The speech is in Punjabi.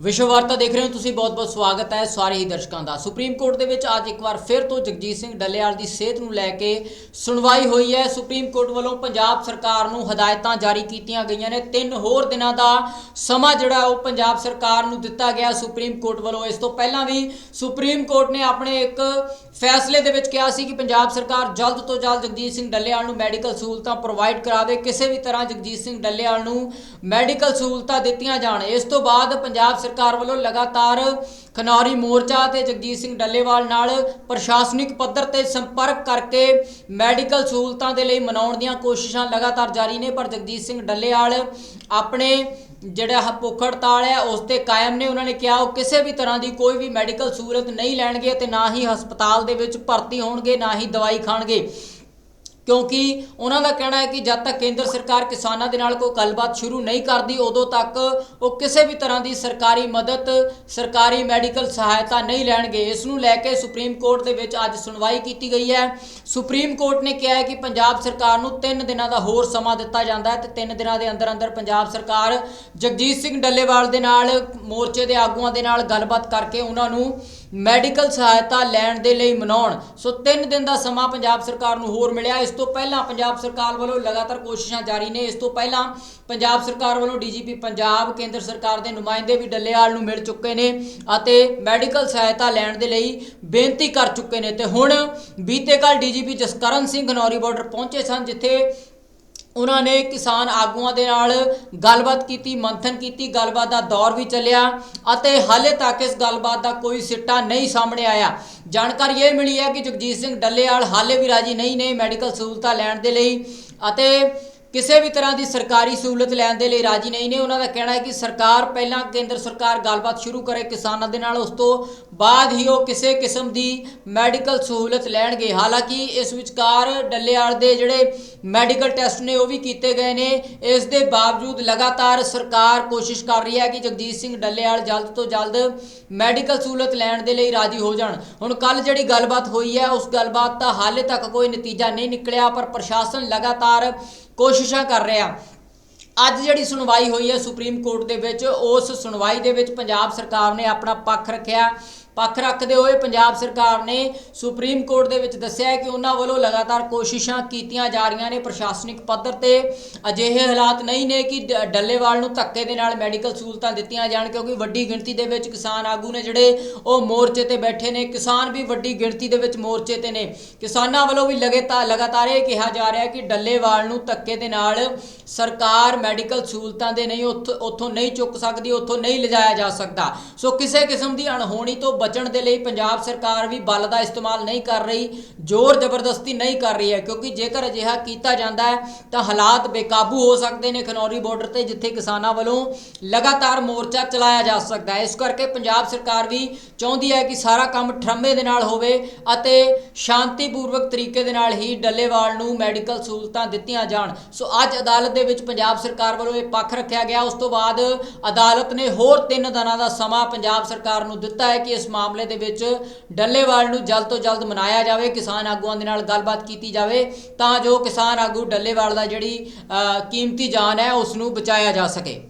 ਵਿਸ਼ਵ ਵਾਰਤਾ ਦੇਖ ਰਹੇ ਹੋ ਤੁਸੀਂ ਬਹੁਤ-ਬਹੁਤ ਸਵਾਗਤ ਹੈ ਸਾਰੇ ਹੀ ਦਰਸ਼ਕਾਂ ਦਾ। ਸੁਪਰੀਮ ਕੋਰਟ ਦੇ ਵਿੱਚ ਅੱਜ ਇੱਕ ਵਾਰ ਫਿਰ ਤੋਂ ਜਗਜੀਤ ਸਿੰਘ ਡੱਲੇਵਾਲ ਦੀ ਸਿਹਤ ਨੂੰ ਲੈ ਕੇ ਸੁਣਵਾਈ ਹੋਈ ਹੈ। ਸੁਪਰੀਮ ਕੋਰਟ ਵੱਲੋਂ ਪੰਜਾਬ ਸਰਕਾਰ ਨੂੰ ਹਦਾਇਤਾਂ ਜਾਰੀ ਕੀਤੀਆਂ ਗਈਆਂ ਨੇ। ਤਿੰਨ ਹੋਰ ਦਿਨਾਂ ਦਾ ਸਮਾਂ ਜਿਹੜਾ ਉਹ ਪੰਜਾਬ ਸਰਕਾਰ ਨੂੰ ਦਿੱਤਾ ਗਿਆ। ਸੁਪਰੀਮ ਕੋਰਟ ਵੱਲੋਂ ਇਸ ਤੋਂ ਪਹਿਲਾਂ ਵੀ ਸੁਪਰੀਮ ਕੋਰਟ ਨੇ ਆਪਣੇ ਇੱਕ ਫੈਸਲੇ ਦੇ ਵਿੱਚ ਕਿਹਾ ਸੀ ਕਿ ਪੰਜਾਬ ਸਰਕਾਰ ਜਲਦ ਤੋਂ ਜਲਦ ਜਗਜੀਤ ਸਿੰਘ ਡੱਲੇਵਾਲ ਨੂੰ ਮੈਡੀਕਲ ਸਹੂਲਤਾਂ ਪ੍ਰੋਵਾਈਡ ਕਰਾਵੇ। ਕਿਸੇ ਵੀ ਤਰ੍ਹਾਂ ਜਗਜੀਤ ਸਿੰਘ ਡੱਲੇਵਾਲ ਨੂੰ ਮੈਡੀਕਲ ਸਹੂਲਤਾਂ ਦਿੱਤੀਆਂ ਜਾਣ। ਇਸ ਤੋਂ ਬਾਅਦ ਪੰਜਾਬ ਸਰਕਾਰ ਵੱਲੋਂ ਲਗਾਤਾਰ ਖਨੌਰੀ ਮੋਰਚਾ ਤੇ ਜਗਜੀਤ ਸਿੰਘ ਡੱਲੇਵਾਲ ਨਾਲ ਪ੍ਰਸ਼ਾਸਨਿਕ ਪੱਧਰ ਤੇ ਸੰਪਰਕ ਕਰਕੇ ਮੈਡੀਕਲ ਸਹੂਲਤਾਂ ਦੇ ਲਈ ਮਨਾਉਣ ਦੀਆਂ ਕੋਸ਼ਿਸ਼ਾਂ ਲਗਾਤਾਰ ਜਾਰੀ ਨੇ, ਪਰ ਜਗਜੀਤ ਸਿੰਘ ਡੱਲੇਵਾਲ ਆਪਣੇ ਜਿਹੜਾ ਭੁੱਖ ਹੜਤਾਲ ਹੈ, ਉਸ ਤੇ ਕਾਇਮ ਨੇ। ਉਹਨਾਂ ਨੇ ਕਿਹਾ, ਉਹ ਕਿਸੇ ਵੀ ਤਰ੍ਹਾਂ ਦੀ ਕੋਈ ਵੀ ਮੈਡੀਕਲ ਸਹੂਲਤ ਨਹੀਂ ਲੈਣਗੇ ਤੇ ਨਾ ਹੀ ਹਸਪਤਾਲ ਦੇ ਵਿੱਚ ਭਰਤੀ ਹੋਣਗੇ, ਨਾ ਹੀ ਦਵਾਈ ਖਾਣਗੇ। ਕਿਉਂਕਿ ਉਹਨਾਂ ਦਾ ਕਹਿਣਾ ਹੈ ਕਿ ਜਦ ਤੱਕ ਕੇਂਦਰ ਸਰਕਾਰ ਕਿਸਾਨਾਂ ਦੇ ਨਾਲ ਕੋਈ ਗੱਲਬਾਤ ਸ਼ੁਰੂ ਨਹੀਂ ਕਰਦੀ, ਉਦੋਂ ਤੱਕ ਉਹ ਕਿਸੇ ਵੀ ਤਰ੍ਹਾਂ ਦੀ ਸਰਕਾਰੀ ਮਦਦ, ਸਰਕਾਰੀ ਮੈਡੀਕਲ ਸਹਾਇਤਾ ਨਹੀਂ ਲੈਣਗੇ। ਇਸ ਨੂੰ ਲੈ ਕੇ ਸੁਪਰੀਮ ਕੋਰਟ ਦੇ ਵਿੱਚ ਅੱਜ ਸੁਣਵਾਈ ਕੀਤੀ ਗਈ ਹੈ। ਸੁਪਰੀਮ ਕੋਰਟ ਨੇ ਕਿਹਾ ਹੈ ਕਿ ਪੰਜਾਬ ਸਰਕਾਰ ਨੂੰ 3 ਦਿਨਾਂ ਦਾ ਹੋਰ ਸਮਾਂ ਦਿੱਤਾ ਜਾਂਦਾ ਹੈ ਤੇ 3 ਦਿਨਾਂ ਦੇ ਅੰਦਰ ਅੰਦਰ ਪੰਜਾਬ ਸਰਕਾਰ ਜਗਜੀਤ ਸਿੰਘ ਡੱਲੇਵਾਲ ਦੇ ਨਾਲ, ਮੋਰਚੇ ਦੇ ਆਗੂਆਂ ਦੇ ਨਾਲ ਗੱਲਬਾਤ ਕਰਕੇ ਉਹਨਾਂ ਨੂੰ ਮੈਡੀਕਲ ਸਹਾਇਤਾ ਲੈਣ ਦੇ ਲਈ ਮਨਾਉਣ। ਸੋ 3 ਦਿਨ ਦਾ ਸਮਾਂ ਪੰਜਾਬ ਸਰਕਾਰ ਨੂੰ ਹੋਰ ਮਿਲਿਆ। ਇਸ ਤੋਂ ਪਹਿਲਾਂ ਪੰਜਾਬ ਸਰਕਾਰ ਵੱਲੋਂ ਲਗਾਤਾਰ ਕੋਸ਼ਿਸ਼ਾਂ ਜਾਰੀ ਨੇ। ਇਸ ਤੋਂ ਪਹਿਲਾਂ ਪੰਜਾਬ ਸਰਕਾਰ ਵੱਲੋਂ ਡੀਜੀਪੀ ਪੰਜਾਬ, ਕੇਂਦਰ ਸਰਕਾਰ ਦੇ ਨੁਮਾਇੰਦੇ ਵੀ ਡੱਲੇਵਾਲ ਨੂੰ ਮਿਲ ਚੁੱਕੇ ਨੇ ਅਤੇ ਮੈਡੀਕਲ ਸਹਾਇਤਾ ਲੈਣ ਦੇ ਲਈ ਬੇਨਤੀ ਕਰ ਚੁੱਕੇ ਨੇ। ਤੇ ਹੁਣ ਬੀਤੇ ਕੱਲ ਡੀਜੀਪੀ ਜਸਕਰਨ ਸਿੰਘ ਘਨੌਰੀ ਬਾਰਡਰ ਪਹੁੰਚੇ ਸਨ, ਜਿੱਥੇ ਉਹਨਾਂ ਨੇ ਕਿਸਾਨ ਆਗੂਆਂ ਦੇ ਨਾਲ ਗੱਲਬਾਤ ਕੀਤੀ, ਮੰਥਨ ਕੀਤੀ, ਗੱਲਬਾਤ ਦਾ ਦੌਰ ਵੀ ਚੱਲਿਆ ਅਤੇ ਹਾਲੇ ਤੱਕ ਇਸ ਗੱਲਬਾਤ ਦਾ ਕੋਈ ਸਿੱਟਾ ਨਹੀਂ ਸਾਹਮਣੇ ਆਇਆ। ਜਾਣਕਾਰੀ ਇਹ ਮਿਲੀ ਹੈ ਕਿ ਜਗਜੀਤ ਸਿੰਘ ਡੱਲੇਵਾਲ ਹਾਲੇ ਵੀ ਰਾਜੀ ਨਹੀਂ ਨੇ ਮੈਡੀਕਲ ਸਹੂਲਤਾਂ ਲੈਣ ਦੇ ਲਈ ਅਤੇ ਕਿਸੇ ਵੀ ਤਰ੍ਹਾਂ ਦੀ ਸਰਕਾਰੀ ਸਹੂਲਤ ਲੈਣ ਦੇ ਲਈ ਰਾਜੀ ਨਹੀਂ ਨੇ। ਉਹਨਾਂ ਦਾ ਕਹਿਣਾ ਹੈ ਕਿ ਸਰਕਾਰ ਪਹਿਲਾਂ ਕੇਂਦਰ ਸਰਕਾਰ ਗੱਲਬਾਤ ਸ਼ੁਰੂ ਕਰੇ ਕਿਸਾਨਾਂ ਦੇ ਨਾਲ, ਉਸ ਤੋਂ ਬਾਅਦ ਹੀ ਉਹ ਕਿਸੇ ਕਿਸਮ ਦੀ ਮੈਡੀਕਲ ਸਹੂਲਤ ਲੈਣਗੇ। ਹਾਲਾਂਕਿ ਇਸ ਵਿਚਕਾਰ ਡੱਲੇਆਲ ਦੇ ਜਿਹੜੇ ਮੈਡੀਕਲ ਟੈਸਟ ਨੇ, ਉਹ ਵੀ ਕੀਤੇ ਗਏ ਨੇ। ਇਸ ਦੇ ਬਾਵਜੂਦ ਲਗਾਤਾਰ ਸਰਕਾਰ ਕੋਸ਼ਿਸ਼ ਕਰ ਰਹੀ ਹੈ ਕਿ ਜਗਜੀਤ ਸਿੰਘ ਡੱਲੇਆਲ ਜਲਦ ਤੋਂ ਜਲਦ ਮੈਡੀਕਲ ਸਹੂਲਤ ਲੈਣ ਦੇ ਲਈ ਰਾਜੀ ਹੋ ਜਾਣ। ਹੁਣ ਕੱਲ ਜਿਹੜੀ ਗੱਲਬਾਤ ਹੋਈ ਹੈ, ਉਸ ਗੱਲਬਾਤ ਦਾ ਹਾਲੇ ਤੱਕ ਕੋਈ ਨਤੀਜਾ ਨਹੀਂ ਨਿਕਲਿਆ, ਪਰ ਪ੍ਰਸ਼ਾਸਨ ਲਗਾਤਾਰ ਕੋਸ਼ਿਸ਼ਾਂ ਕਰ ਰਿਹਾ ਅੱਜ ਜਿਹੜੀ ਸੁਣਵਾਈ ਹੋਈ ਹੈ ਸੁਪਰੀਮ ਕੋਰਟ ਦੇ ਵਿੱਚ, ਉਸ ਸੁਣਵਾਈ ਦੇ ਵਿੱਚ ਪੰਜਾਬ ਸਰਕਾਰ ਨੇ ਆਪਣਾ ਪੱਖ ਰੱਖਿਆ। ਪੱਖ ਰੱਖਦੇ ਹੋਏ ਪੰਜਾਬ ਸਰਕਾਰ ਨੇ ਸੁਪਰੀਮ ਕੋਰਟ ਦੇ ਵਿੱਚ ਦੱਸਿਆ ਹੈ ਕਿ ਉਹਨਾਂ ਵੱਲੋਂ ਲਗਾਤਾਰ ਕੋਸ਼ਿਸ਼ਾਂ ਕੀਤੀਆਂ ਜਾ ਰਹੀਆਂ ਨੇ ਪ੍ਰਸ਼ਾਸਨਿਕ ਪੱਧਰ ਤੇ। ਅਜਿਹੇ ਹਾਲਾਤ ਨਹੀਂ ਨੇ ਕਿ ਡੱਲੇਵਾਲ ਨੂੰ ਧੱਕੇ ਦੇ ਨਾਲ ਮੈਡੀਕਲ ਸਹੂਲਤਾਂ ਦਿੱਤੀਆਂ ਜਾਣ, ਕਿਉਂਕਿ ਵੱਡੀ ਗਿਣਤੀ ਦੇ ਵਿੱਚ ਕਿਸਾਨ ਆਗੂ ਨੇ ਜਿਹੜੇ ਉਹ ਮੋਰਚੇ ਤੇ ਬੈਠੇ ਨੇ। ਕਿਸਾਨ ਵੀ ਵੱਡੀ ਗਿਣਤੀ ਦੇ ਵਿੱਚ ਮੋਰਚੇ ਤੇ ਨੇ। ਕਿਸਾਨਾਂ ਵੱਲੋਂ ਵੀ ਲਗਾਤਾਰ ਲਗਾਤਾਰ ਇਹ ਕਿਹਾ ਜਾ ਰਿਹਾ ਹੈ ਕਿ ਡੱਲੇਵਾਲ ਨੂੰ ਧੱਕੇ ਦੇ ਨਾਲ ਸਰਕਾਰ ਮੈਡੀਕਲ ਸਹੂਲਤਾਂ ਦੇ ਨਹੀਂ, ਉੱਥ- ਉੱਥੋਂ ਨਹੀਂ ਚੁੱਕ ਸਕਦੀ, ਉੱਥੋਂ ਨਹੀਂ ਲਿਜਾਇਆ ਜਾ ਸਕਦਾ। ਸੋ ਕਿਸੇ ਕਿਸਮ ਦੀ ਅਣਹੋਣੀ ਤੋਂ ਬਚਣ ਦੇ ਲਈ ਪੰਜਾਬ ਸਰਕਾਰ ਵੀ ਬਲ ਦਾ ਇਸਤੇਮਾਲ ਨਹੀਂ ਕਰ ਰਹੀ, ਜ਼ੋਰ ਜ਼ਬਰਦਸਤੀ ਨਹੀਂ ਕਰ ਰਹੀ ਹੈ, ਕਿਉਂਕਿ ਜੇਕਰ ਅਜਿਹਾ ਕੀਤਾ ਜਾਂਦਾ ਹੈ, ਤਾਂ ਹਾਲਾਤ ਬੇਕਾਬੂ ਹੋ ਸਕਦੇ ਨੇ ਖਨੌਰੀ ਬਾਰਡਰ ਤੇ, ਜਿੱਥੇ ਕਿਸਾਨਾਂ ਵੱਲੋਂ ਲਗਾਤਾਰ ਮੋਰਚਾ ਚਲਾਇਆ ਜਾ ਸਕਦਾ ਹੈ। ਇਸ ਕਰਕੇ ਪੰਜਾਬ ਸਰਕਾਰ ਵੀ ਚਾਹੁੰਦੀ ਹੈ ਕਿ ਸਾਰਾ ਕੰਮ ਠਰਮੇ ਦੇ ਨਾਲ ਹੋਵੇ ਅਤੇ ਸ਼ਾਂਤੀਪੂਰਵਕ ਤਰੀਕੇ ਦੇ ਨਾਲ ਹੀ ਡੱਲੇਵਾਲ ਨੂੰ ਮੈਡੀਕਲ ਸਹੂਲਤਾਂ ਦਿੱਤੀਆਂ ਜਾਣ। ਸੋ ਅੱਜ ਅਦਾਲਤ ਦੇ ਵਿੱਚ ਪੰਜਾਬ ਸਰਕਾਰ ਵੱਲੋਂ ਇਹ ਪੱਖ ਰੱਖਿਆ ਗਿਆ। ਉਸ ਤੋਂ ਬਾਅਦ ਅਦਾਲਤ ਨੇ ਹੋਰ 3 ਦਿਨਾਂ ਦਾ ਸਮਾਂ ਪੰਜਾਬ ਸਰਕਾਰ ਨੂੰ ਦਿੱਤਾ ਹੈ ਕਿ ਇਸ ਮਾਮਲੇ ਦੇ ਵਿੱਚ ਡੱਲੇਵਾਲ ਨੂੰ ਜਲਦ ਤੋਂ ਜਲਦ ਮਨਾਇਆ ਜਾਵੇ, ਕਿਸਾਨ ਆਗੂਆਂ ਦੇ ਨਾਲ ਗੱਲਬਾਤ ਕੀਤੀ ਜਾਵੇ, ਤਾਂ ਜੋ ਕਿਸਾਨ ਆਗੂ ਡੱਲੇਵਾਲ ਦਾ ਜਿਹੜੀ ਕੀਮਤੀ ਜਾਨ ਹੈ ਉਸ ਨੂੰ ਬਚਾਇਆ ਜਾ ਸਕੇ।